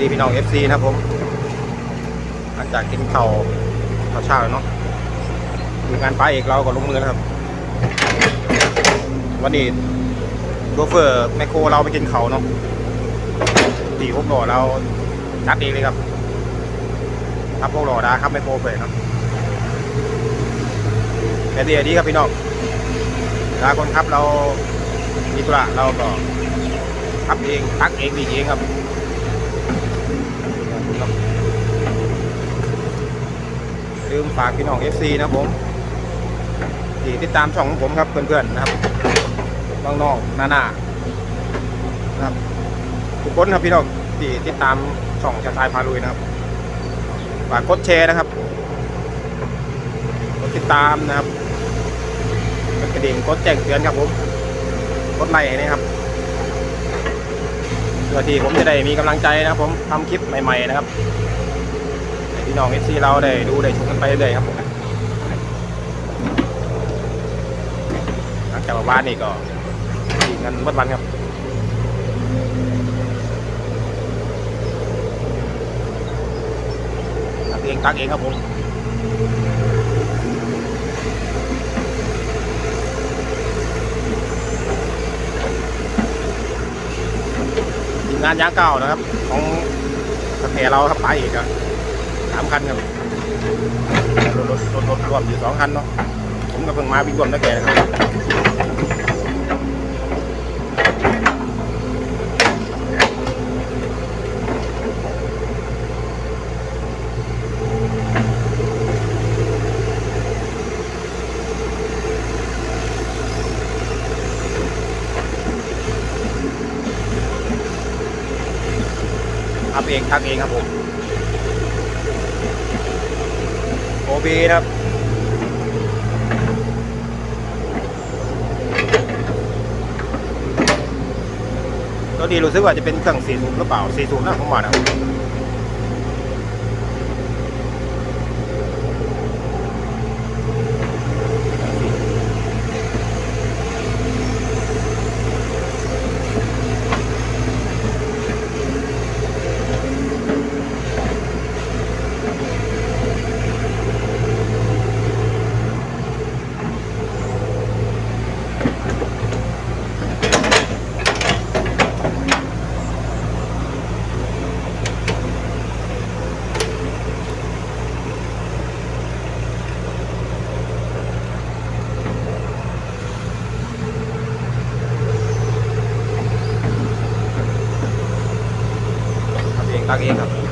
ดีพี่น้องเอฟซีนะครับผมหลังจากกินข้าวข้าวเช้าแล้วเนาะมีงานป้าเอกเราก็ลงมือแล้วครับ วันนี้โชเฟอร์แมคโครเราไปกินเขาวเนาะตีพวกหล่อเราจัดเองเลยครับครับพวกหล่อดาครับแมคโครไปเนาะแต่ดีดีครับพี่น้องลาคนขับเรามีธุระเราก็ขับเองตักเองดีเองครับ ลืมฝากพี่น้อง FC นะผมที่ติดตามช่องของผมครับเพื่อนๆนะครับน้องๆหน้าๆนะครับทุกคนครับพี่น้องที่ติดตามช่องชาตายพาลุยนะครับฝากกดแชร์นะครับกดติดตามนะครับกดกระดิ่งกดแจ้งเตือนครับผมกดไลค์นะครับเพื่อที่ผมจะได้มีกำลังใจนะครับผมทำคลิปใหม่ ๆ นะครับ พี่น้องเอซีเราได้ดูได้ชมกันไปเรื่อยครับผมหลังจากมาบ้านนี่ก็กินกันเมื่อวันครับตักเองตักเองครับผมงานย่างเก่านะครับ ของสเปรเราครับไปอีกอะามคันครับรถรถรถรถรวมอยู่สองคันเนาะผมก็เพิ่งมาวิ่งรวมนักแกนะครับทำเองทักเองครับผม โอบีนะครับตัวดีรู้สึกว่าจะเป็นเครื่องสีสูบหรือเปล่าสีสูบนะผมว่านะ ครับ